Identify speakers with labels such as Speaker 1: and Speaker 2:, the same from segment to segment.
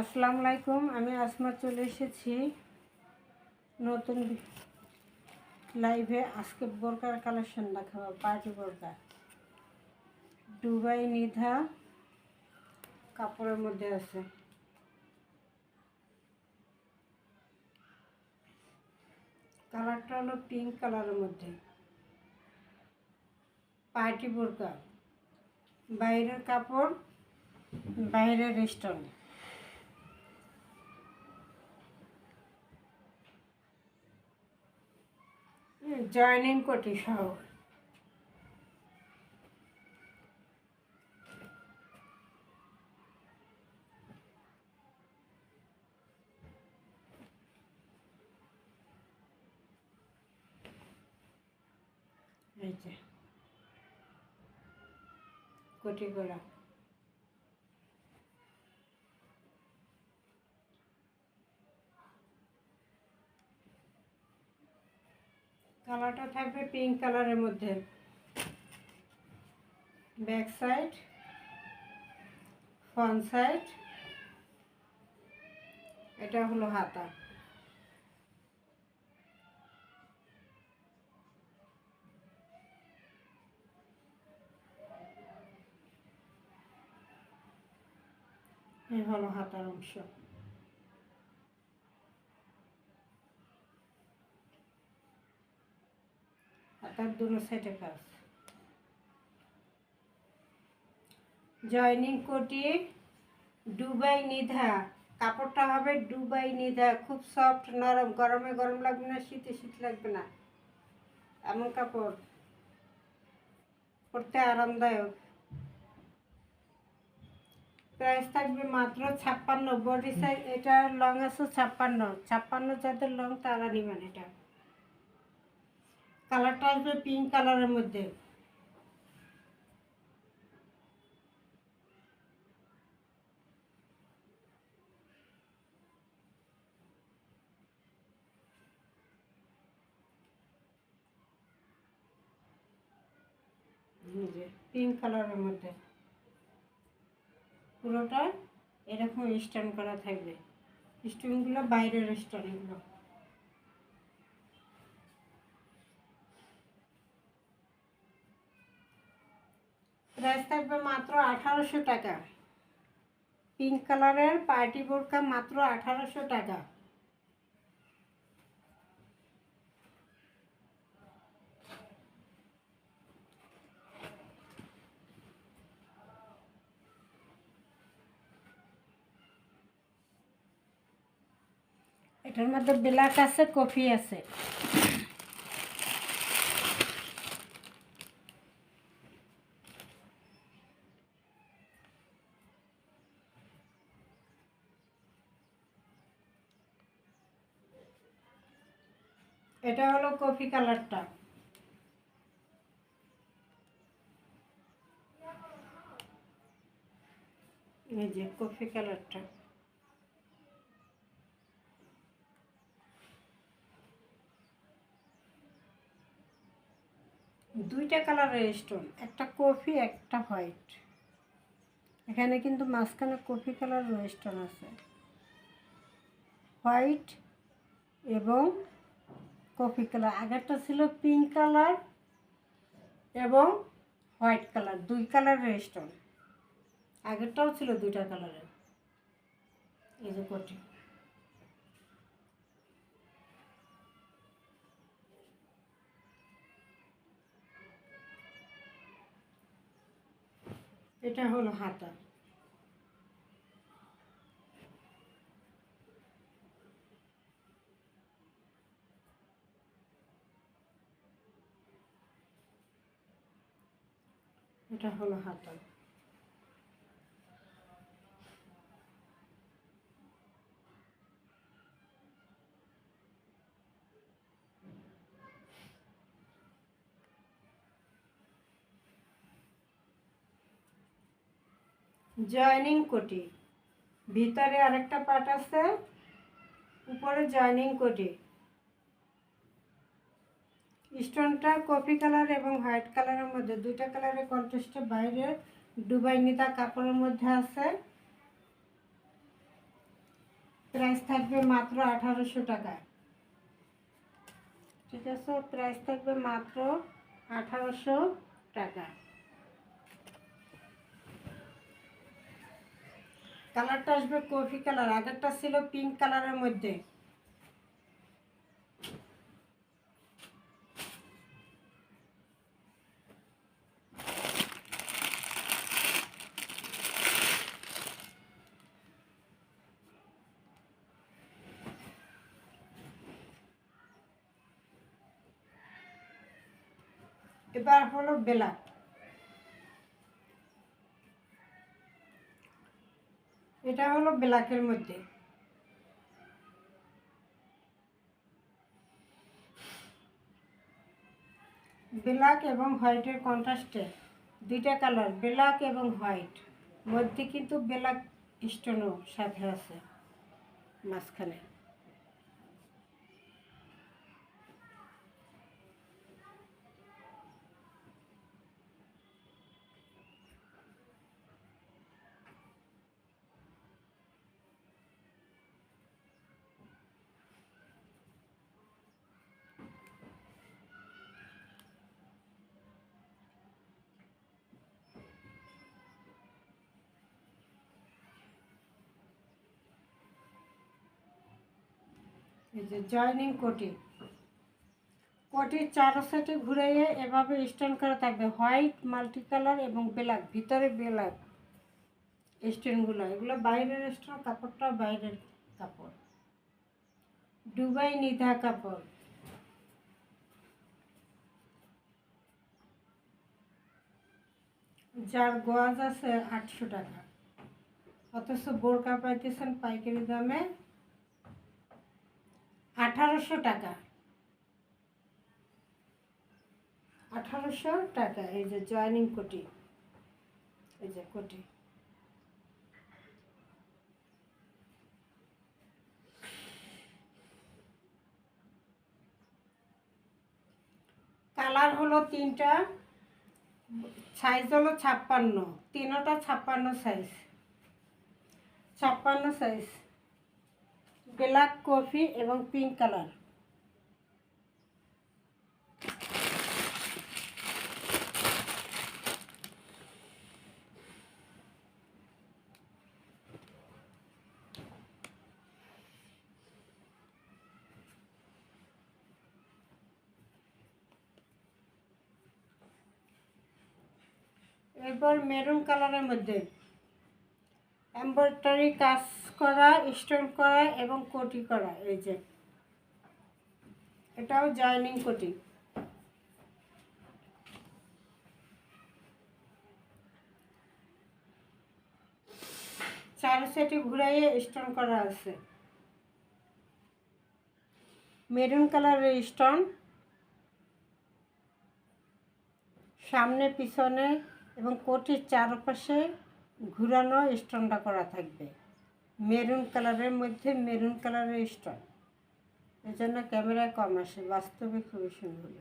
Speaker 1: আসসালামু আলাইকুম, আমি আসমা চলে এসেছি নতুন লাইভে আজকে বোরকার কালেকশন দেখাবো পার্টি বোরকা। দুবাই নিধা কাপড়ের মধ্যে আছে। কালারটা হলো পিঙ্ক কালারের মধ্যে। পার্টি বোরকা। বাইরের কাপড়, বাইরের স্টোন জয়নিং কোটি সহ এই যে। কোটি করা কালারটা থাকবে পিঙ্ক কালারের মধ্যে। ব্যাক সাইড ফ্রন্ট সাইড এটা হলো হাতা। হলো হাতার অংশ। হাতার দুটো সাইডে কাজ জয়নিং কোটি ডুবাই নিধা। কাপড়টা হবে ডুবাই নিধা। খুব সফট নরম, গরমে গরম লাগবে না, শীতে শীত লাগবে না। এমন কাপড়। পরতে আরামদায়ক। প্রাইস থাকবে মাত্র ছাপ্পান্ন। বডি সাইজ এটা লং আছে ছাপ্পান্ন। ছাপ্পান্ন যাদের লং তারা নিবেন এটা। কালারটা আসবে পিঙ্ক কালারের মধ্যে। পিঙ্ক কালারের মধ্যে। পুরোটা এরকম স্ট্যান্ড করা থাকবে। স্টোনগুলো বাইরের স্টোনগুলো প্রাইস থাকবে মাত্র আঠারোশো টাকা। পিঙ্ক কালারের পার্টি বোরকা মাত্র আঠারোশো টাকা। এটার মধ্যে ব্ল্যাক আছে, কফি আছে এটা হলো কফি কালারটা। এই যে কফি কালারটা। দুইটা কালারের স্টোন একটা কফি, একটা হোয়াইট। এখানে কিন্তু মাঝখানে কফি কালারের স্টোন আছে। হোয়াইট এবং কফি কালার। আগেরটা ছিল পিঙ্ক কালার এবং হোয়াইট কালার, দুই কালারের স্টোন আগেরটাও ছিল দুইটা কালারের। এই যে কোটি। এটা হলো হাতা। এটা হলো হাতা জয়নিং কোটি। ভিতরে আরেকটা পার্ট আছে। উপরে জয়নিং কোটি। স্টোনটা কফি কালার এবং হোয়াইট কালারের মধ্যে, দুইটা কালারের কন্ট্রাস্টে বাইরে ডুবাই নিতা কাপড়ের মধ্যে আছে। প্রাইস থাকবে মাত্র আঠারোশো টাকা। ঠিক আছে প্রাইস থাকবে মাত্র আঠারোশো টাকা। কালারটা আসবে কফি কালার, আগেরটা ছিল পিঙ্ক কালারের মধ্যে। হলো বেলাক এটা হলো ব্ল্যাকের মধ্যে। ব্ল্যাক এবং হোয়াইটের কন্ট্রাস্টে দুইটা কালার ব্ল্যাক এবং হোয়াইট। মধ্যে কিন্তু ব্ল্যাক স্টোনও সাথে আছে, মাঝখানে। এই যে জয়নিং কোটি। কোটির চারো সাইডে ঘুরাইয়ে এভাবে স্টোন করা থাকবে। হোয়াইট মাল্টি কালার এবং ব্ল্যাক, ভিতরে ব্ল্যাক স্টোনগুলো এগুলো বাইরের স্টোন কাপড়টা বাইরের কাপড়। দুবাই নিধা কাপড়। যার গোয়াজ আছে আটশো টাকা। অথচ বোরকা পাইতেছেন পাইকারি দামে আঠারোশো টাকা। আঠারোশো টাকা, এই যে জয়েনিং কোটি। এই যে কোটি। কালার হলো তিনটা, সাইজ হলো ছাপ্পান্ন, তিনোটা ছাপ্পান্ন সাইজ ছাপ্পান্ন সাইজ ব্ল্যাক কফি এবং পিঙ্ক কালার। এরপর মেরুন কালারের মধ্যে। এমব্রয়ডারি কাজ করা, স্টোন করা এবং কোটি করা, এই যে। এটাও জয়েনিং কোটি। চার সেটে ঘুরাইয়ে স্টোন করা আছে। মেরুন কালারের স্টোন। সামনে, পিছনে এবং কোটির চারপাশে ঘুরানো স্টোনটা করা থাকবে। মেরুন কালারের মধ্যে মেরুন কালারের স্টোন। জন্য ক্যামেরায় কম আসে, বাস্তবে খুবই সুন্দর।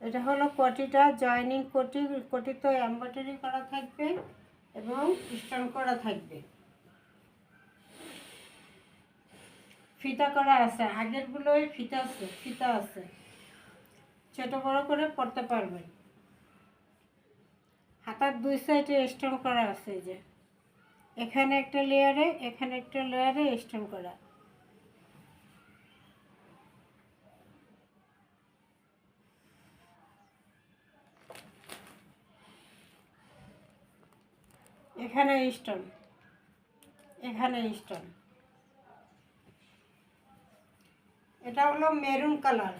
Speaker 1: এটা হলো কোটিটা, জয়েনিং কোটি কোটি তো এম্ব্রয়ডারি করা থাকবে এবং স্টোন করা থাকবে। ফিতা করা আছে আগেরগুলোই ফিতা আছে ফিতা আছে। ছোট বড় করে পড়তে পারবেন। হাতার দুই সাইডে স্টোন করা আছে যে। এখানে একটা লেয়ারে এখানে একটা লেয়ারে স্টোন করা। এখানে স্টোন এখানে স্টোন এটা হলো মেরুন কালার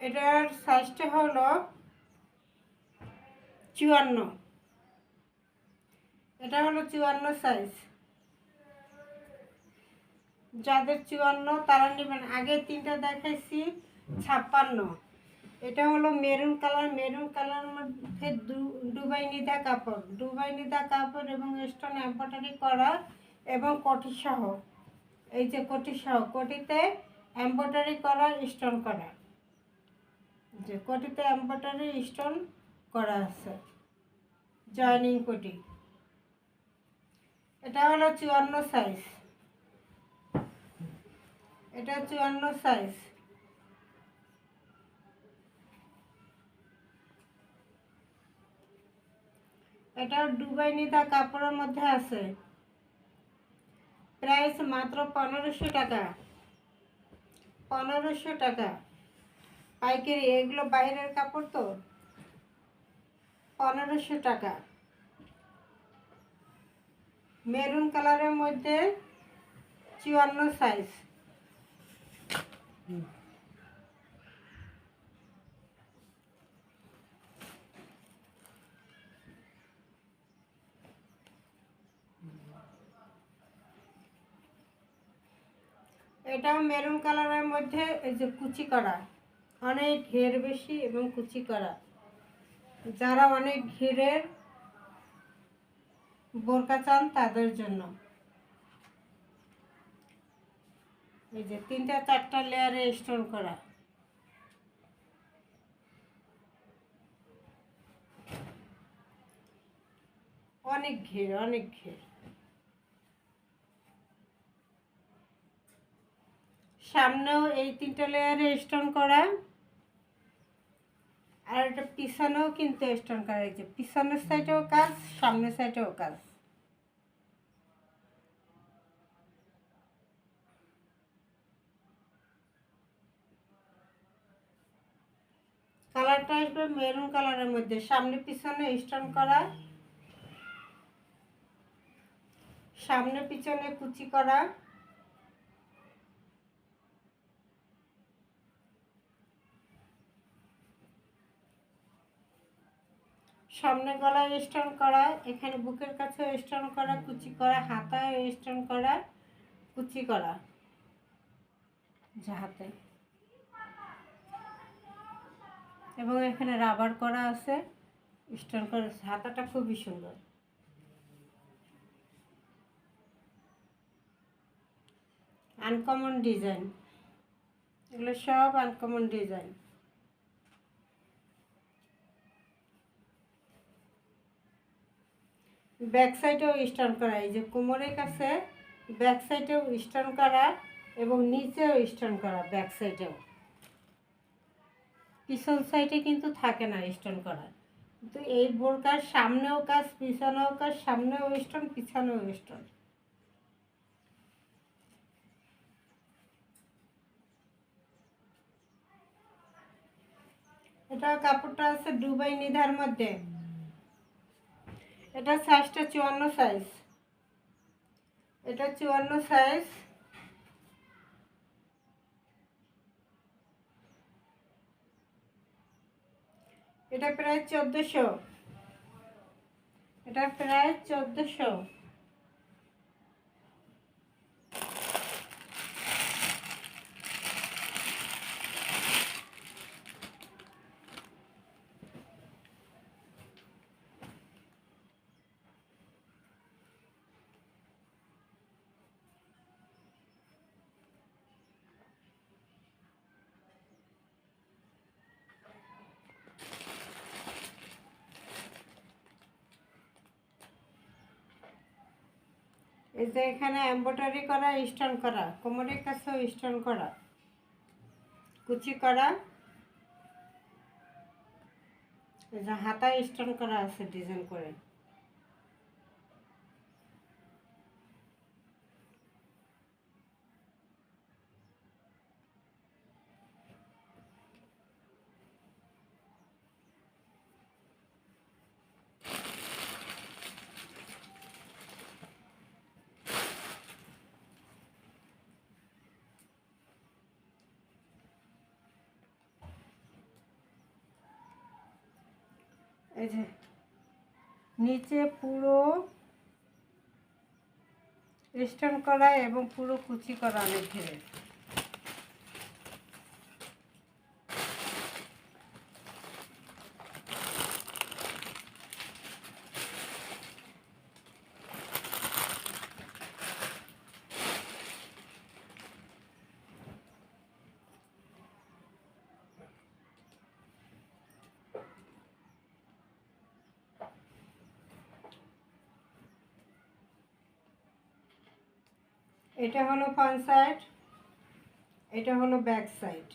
Speaker 1: এটার সাইজটা হলো চুয়ান্ন। এটা হলো চুয়ান্ন সাইজ যাদের চুয়ান্ন, তারা নেবেন। আগে তিনটা দেখাইছি, ছাপ্পান্ন। এটা হলো মেরুন কালার। মেরুন কালার মধ্যে দুবাই নিদা কাপড়। দুবাই নিদা কাপড় এবং স্টোন এম্ব্রয়ডারি করা এবং কটি সহ। এই যে কোটি সহ, কোটিতে এম্ব্রয়ডারি করা স্টোন করা। যে কোটিতে এম্ব্রয়ডারি স্টোন করা আছে। জয়নিং কোটি। এটা হলো চুয়ান্ন সাইজ এটা চুয়ান্ন সাইজ এটা ডুবাই নিদা কাপড়ের মধ্যে আছে। প্রাইস মাত্র পনেরোশো টাকা। পনেরোশো টাকা। পাইকারি, এগুলো বাইরের কাপড় তো? পনেরোশো টাকা। মেরুন কালারের মধ্যে চুয়ান্ন সাইজ এটাও মেরুন কালারের মধ্যে এই যে কুচি করা। অনেক ঘের বেশি এবং কুচি করা। যারা অনেক ঘেরের বোরকা চান তাদের জন্য। এই যে তিনটা চারটা লেয়ারে স্টোন করা। অনেক ঘের অনেক ঘের। সামনেও এই তিনটা লেয়ারে স্টোন করা। আর এটা পিছনেও কিন্তু স্টোন করা। হয়েছে পিছনের সাইডেও কাজ, সামনের সাইডেও কাজ কালারটা আসবে মেরুন কালারের মধ্যে। সামনে, পিছনে স্টোন করা। সামনে, পিছনে, কুচি করা। সামনে গলায় স্টোন করা, এখানে বুকের কাছে স্টোন করা, কুচি করা, হাতায় স্টোন করা, কুচি করা। হাতে। এবং এখানে রাবার করা আছে। স্টোন করা আছে। হাতাটা খুবই সুন্দর। Uncommon design. এগুলো সব আনকমন ডিজাইন। ব্যাক সাইডেও স্টোন করা। এই যে কোমরের কাছে ব্যাক সাইডেও স্টোন করা এবং নিচেও স্টোন করা ব্যাক সাইডেও। পিছন সাইডে কিন্তু থাকে না স্টোন করা কিন্তু এই বোরকার সামনেও কাজ, পিছনেও কাজ, সামনেও স্টোন পিছনেও স্টোন এটা কাপড়টা আছে দুবাই নিধার মধ্যে। এটা সাইজটা চুয়ান্ন সাইজ এটা চুয়ান্ন সাইজ এটা প্রায় চোদ্দোশো। এটা প্রায় চোদ্দোশো। এই যে এখানে এম্ব্রয়ডারি করা স্টোন করা, কোমরের কাছেও স্টোন করা। কুচি করা। এই যে হাতা স্টোন করা আছে ডিজাইন করে। এই যে নিচে পুরো স্টোন করা এবং পুরো কুচি করা অনেক ঘিরে। এটা হলো ফ্রন্ট সাইড এটা হলো ব্যাক সাইড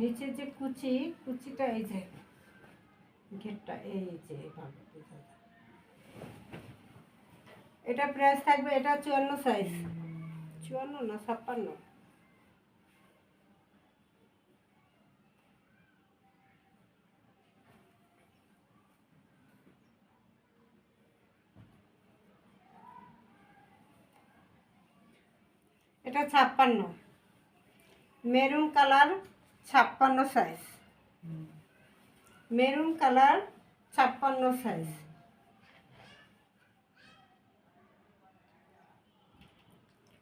Speaker 1: নিচে যে কুচি, কুচিটা এই যে ঘেরটা এই যে যায়। এটা প্রাইস থাকবে, এটা চুয়ান্ন সাইজ চুয়ান্ন না ছাপ্পান্ন? এটা ছাপ্পান্ন। মেরুন কালার ছাপ্পান্ন সাইজ মেরুন কালার ছাপ্পান্ন সাইজ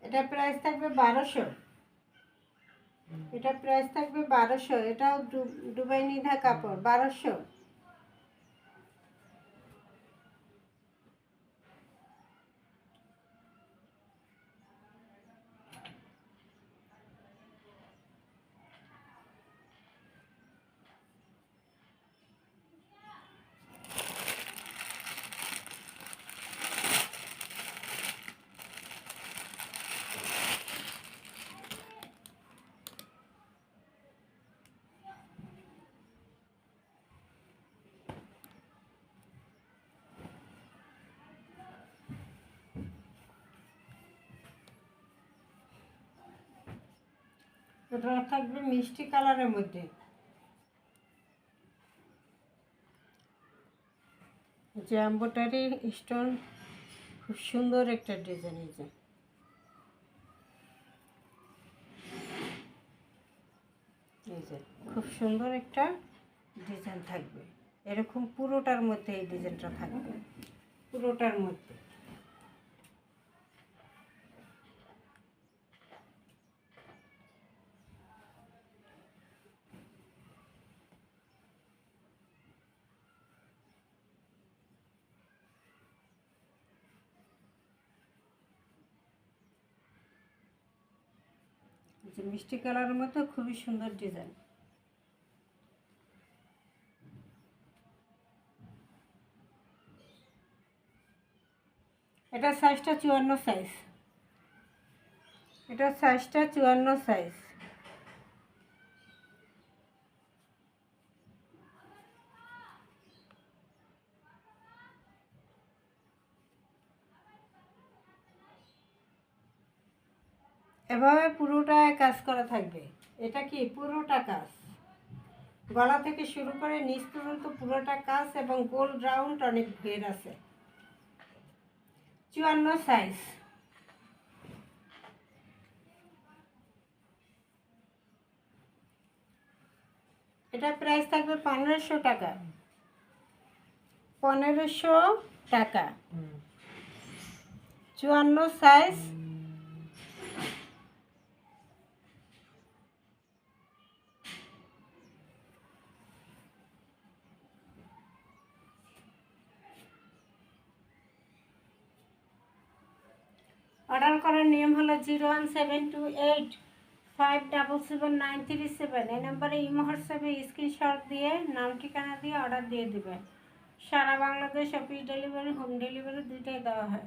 Speaker 1: এটা প্রাইস থাকবে বারোশো। এটা প্রাইস থাকবে বারোশো। এটাও দুবাই নিধা কাপড়, বারোশো। এটা থাকবে মিষ্টি কালারের মধ্যে। যে এম্বোটারি স্টোন, খুব সুন্দর একটা ডিজাইন এই খুব সুন্দর একটা ডিজাইন থাকবে। এরকম পুরোটার মধ্যে এই ডিজাইনটা থাকবে। পুরোটার মধ্যে। যে মিষ্টি কালারের মতো খুবই সুন্দর ডিজাইন। এটা সাইজটা চুয়ান্ন সাইজ এটা সাইজটা চুয়ান্ন সাইজ এভাবে পুরোটায় কাজ করা থাকবে। এটা কি পুরোটা কাজ? গলা থেকে শুরু করে নিচ পর্যন্ত পুরোটা কাজ এবং গোল রাউন্ড অনেক ঘের আছে। চুয়ান্ন সাইজ এটা প্রাইস থাকবে পনেরোশো টাকা। পনেরোশো টাকা। চুয়ান্ন সাইজ অর্ডার করার নিয়ম হলো zero one seven two eight five double seven nine three seven. এই নম্বরে ইমো হোয়াটসঅ্যাপে স্ক্রিনশট দিয়ে নাম, ঠিকানা দিয়ে অর্ডার দিয়ে দেবেন। সারা Bangladesh office delivery, home delivery দুইটাই দেওয়া হয়।